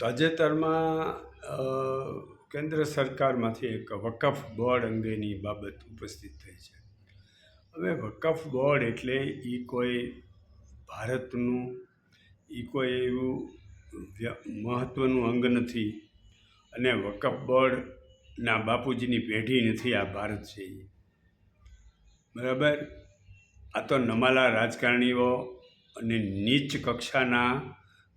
તાજેતરમાં કેન્દ્ર સરકારમાંથી એક વકફ બોર્ડ અંગેની બાબત ઉપસ્થિત થઈ છે. હવે વકફ બોર્ડ એટલે એ કોઈ ભારતનું એ કોઈ એવું મહત્ત્વનું અંગ નથી અને વકફ બોર્ડના બાપુજીની પેઢી નથી, આ ભારત છે બરાબર? આ તો નમાલા રાજકારણીઓ અને નીચ કક્ષાના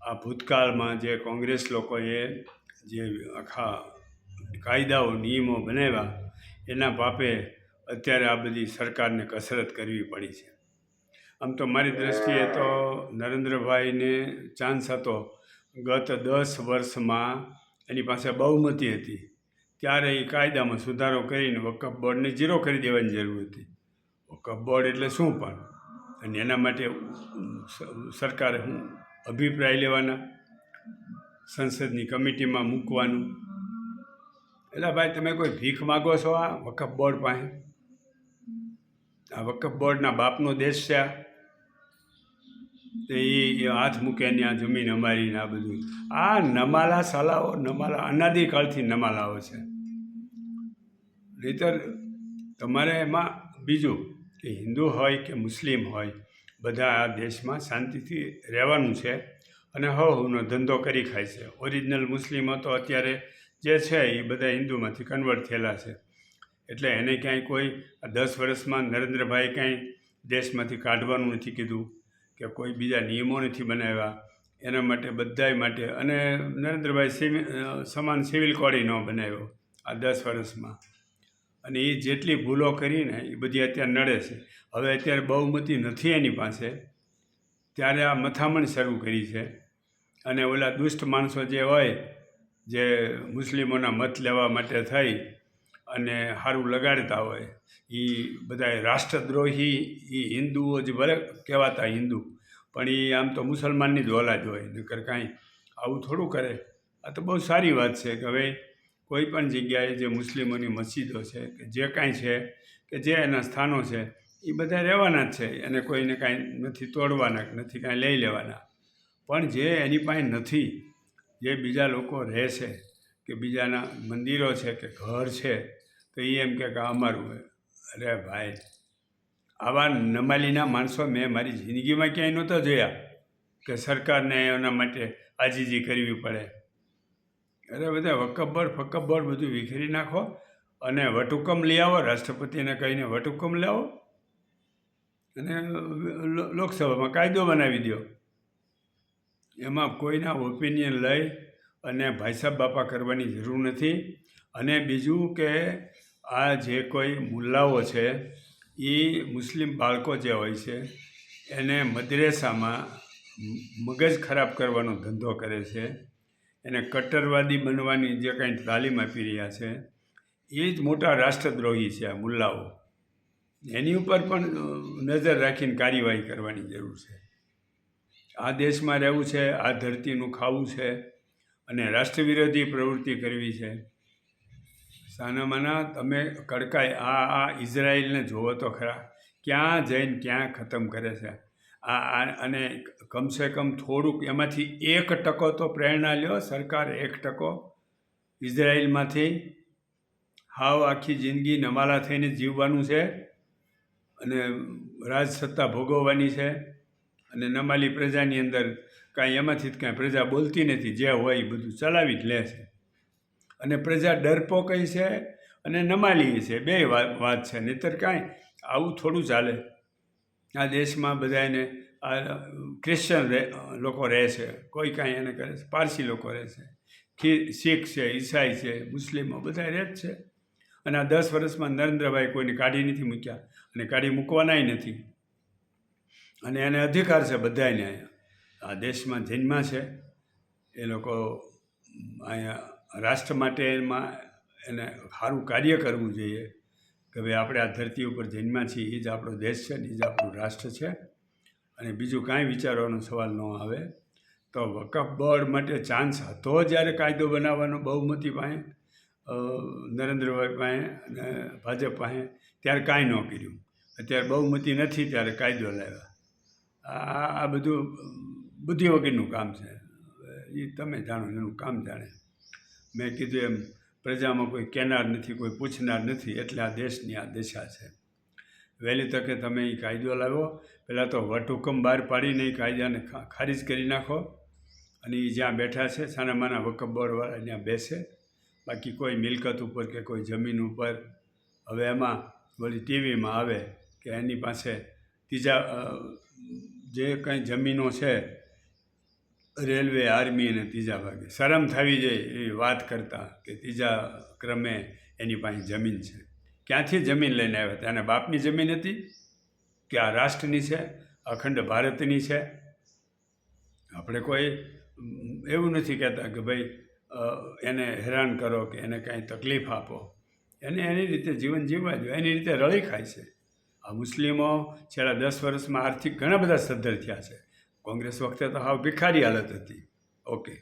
આ ભૂતકાળમાં જે કોંગ્રેસ લોકોએ જે આખા કાયદાઓ, નિયમો બનાવ્યા, એના પાપે અત્યારે આ બધી સરકારને કસરત કરવી પડી છે. આમ તો મારી દૃષ્ટિએ તો નરેન્દ્રભાઈને ચાન્સ હતો ગત દસ વર્ષમાં એની પાસે બહુમતી હતી. ત્યારે એ કાયદામાં સુધારો કરીને વકફ બોર્ડને ઝીરો કરી દેવાની જરૂર હતી. વકફ બોર્ડ એટલે શું પણ? અને એના માટે સરકારે શું અભિપ્રાય લેવાના, સંસદની કમિટીમાં મૂકવાનું. એટલે ભાઈ, તમે કોઈ ભીખ માગો છો આ વકફ બોર્ડ પાસે? આ વકફ બોર્ડના બાપનો દેશ છે આ. તો એ હાથ મૂકે ને આ જમીન અમારી ને આ બધું. આ નમાલા સલાહો નમાલા અનાદિકાળથી નમાલાઓ છે. નહીતર તમારે એમાં બીજું કે હિન્દુ હોય કે મુસ્લિમ હોય બધા આ દેશમાં શાંતિથી રહેવાનું છે. અને હવનો ધંધો કરી ખાય છે. ઓરિજિનલ મુસ્લિમો તો અત્યારે જે છે એ બધા હિન્દુમાંથી કન્વર્ટ થયેલા છે. એટલે એને ક્યાંય કોઈ દસ વર્ષમાં નરેન્દ્રભાઈ કાંઈ દેશમાંથી કાઢવાનું નથી કીધું કે કોઈ બીજા નિયમો નથી બનાવ્યા. એના માટે બધાય માટે અને નરેન્દ્રભાઈ સિવિલ સમાન સિવિલ કોડી ન બનાવ્યો આ દસ વર્ષમાં. અને એ જેટલી ભૂલો કરીને એ બધી અત્યારે નડે છે. હવે અત્યારે બહુમતી નથી એની પાસે. ત્યારે આ મથામણ શરૂ કરી છે. અને ઓલા દુષ્ટ માણસો જે હોય, જે મુસ્લિમોના મત લેવા માટે થઈ અને સારું લગાડતા હોય એ બધા રાષ્ટ્રદ્રોહી એ હિન્દુઓ જ ભલે કહેવાતા હિન્દુ, પણ એ આમ તો મુસલમાનની જ ઓલાદ હોય. નકર કાંઈ આવું થોડું કરે. આ તો બહુ સારી વાત છે કે હવે કોઈ પણ જગ્યાએ જે મુસ્લિમોની મસ્જિદો છે કે જે કાંઈ છે કે જે એના સ્થાનો છે એ બધા રહેવાના જ છે. અને કોઈને કાંઈ નથી તોડવાના કે નથી કાંઈ લઈ લેવાના. પણ જે એની પાસે નથી, જે બીજા લોકો રહે છે, કે બીજાના મંદિરો છે, કે ઘર છે, તો એ એમ કે અમારું અરે ભાઈ, આવા નમાલીના માણસો મેં મારી જિંદગીમાં ક્યાંય નહોતા જોયા કે સરકારને એના માટે આજીજી કરવી પડે. અરે બધા વકફ બોર્ડ બધું વિખેરી નાખો અને વટહુકમ લઈ આવો, રાષ્ટ્રપતિને કહીને વટહુકમ લાવો અને લોકસભામાં કાયદો બનાવી દો એમાં કોઈના ઓપિનિયન લઈ અને ભાઈસાબ બાપા કરવાની જરૂર નથી. અને બીજું કે આ જે કોઈ મુલ્લાઓ છે, એ મુસ્લિમ બાળકો જે હોય છે, એને મદ્રેસામાં મગજ ખરાબ કરવાનો ધંધો કરે છે. એને કટ્ટરવાદી બનવાની જે કાંઈ તાલીમ આપી રહ્યા છે, એ જ મોટા રાષ્ટ્રદ્રોહી છે આ મુલ્લાઓ. એની ઉપર પણ નજર રાખીને કાર્યવાહી કરવાની જરૂર છે. આ દેશમાં રહેવું છે, આ ધરતીનું ખાવું છે અને રાષ્ટ્રવિરોધી પ્રવૃત્તિ કરવી છે. સાનામાના, તમે કડકાઈ, આ આ ઇઝરાયલને જોવો તો ખરા, ક્યાં જઈને ક્યાં ખતમ કરે છે. આ અને કમસે કમ થોડુંક એમાંથી એક ટકો તો પ્રેરણા લ્યો, સરકાર એક ટકો ઇઝરાયલમાંથી. હાવ આખી જિંદગી નમાલા થઈને જીવવાનું છે અને રાજસત્તા ભોગવવાની છે અને નમાલી પ્રજાની અંદર કાંઈ એમાંથી જ કાંઈ પ્રજા બોલતી નથી, જે હોય એ બધું ચલાવી જ લે છે. અને પ્રજા ડરપોકઈ છે અને નમાલી છે, બે વાત છે. નહીતર કાંઈ આવું થોડું ચાલે. આ દેશમાં બધાને આ ક્રિશ્ચન લોકો રહે છે. કોઈ કાંઈ એને કરે છે. પારસી લોકો રહે છે. શીખ છે, ઈસાઈ છે, મુસ્લિમો બધા રહે જ છે. અને આ દસ વર્ષમાં નરેન્દ્રભાઈ કોઈને કાઢી નથી મૂક્યા અને કાઢી મૂકવાનાય નથી. અને એને અધિકાર છે બધાને અહીંયા. આ દેશમાં જન્મા છે. એ લોકો અહીંયા રાષ્ટ્ર માટે એમાં એને સારું કાર્ય કરવું જોઈએ. કે ભાઈ આપણે આ ધરતી ઉપર જન્મ્યા છીએ, એ જ આપણો દેશ છે ને એ જ આપણું રાષ્ટ્ર છે. અને બીજું કાંઈ વિચારવાનો સવાલ ન આવે. તો વકફ બોર્ડ માટે ચાન્સ હતો જ્યારે કાયદો બનાવવાનો બહુમતી પાસે નરેન્દ્રભાઈ પાસે અને ભાજપ પાસે, ત્યારે કાંઈ ન કર્યું. અત્યારે બહુમતી નથી, ત્યારે કાયદો લાવ્યા. આ આ બધું બુદ્ધિ વગરનું કામ છે. એ તમે જાણો એનું કામ જાણે. મેં કીધું એમ પ્રજામાં કોઈ કહેનાર નથી, કોઈ પૂછનાર નથી, એટલે આ દેશની આ દશા છે. વહેલી તકે તમે એ કાયદો લાવો. પહેલાં તો વટહુકમ બહાર પાડીને એ કાયદાને ખારીજ કરી નાખો. અને એ જ્યાં બેઠા છે, સાનામાના વકફ ત્યાં બેસે. બાકી કોઈ મિલકત ઉપર કે કોઈ જમીન ઉપર. હવે એમાં વળી ટીવીમાં આવે કે એની પાસે ત્રીજા જે કંઈ જમીનો છે રેલવે, આર્મી અને ત્રીજા ભાગે. શરમ થવી જોઈએ એવી વાત કરતા કે ત્રીજા ક્રમે એની પાસે જમીન છે. ક્યાંથી જમીન લઈને આવ્યા? હતા એના બાપની જમીન હતી કે આ રાષ્ટ્રની છે, અખંડ ભારતની છે? આપણે કોઈ એવું નથી કહેતા કે ભાઈ એને હેરાન કરો કે એને કાંઈ તકલીફ આપો. એને એની રીતે જીવન જીવવા જોઈએ એની રીતે રળી ખાય છે. આ મુસ્લિમો છેલ્લા દસ વર્ષમાં આર્થિક ઘણા બધા સદ્ધર થયા છે. કોંગ્રેસ વખતે તો હાવ ભિખારી હાલત હતી. ઓકે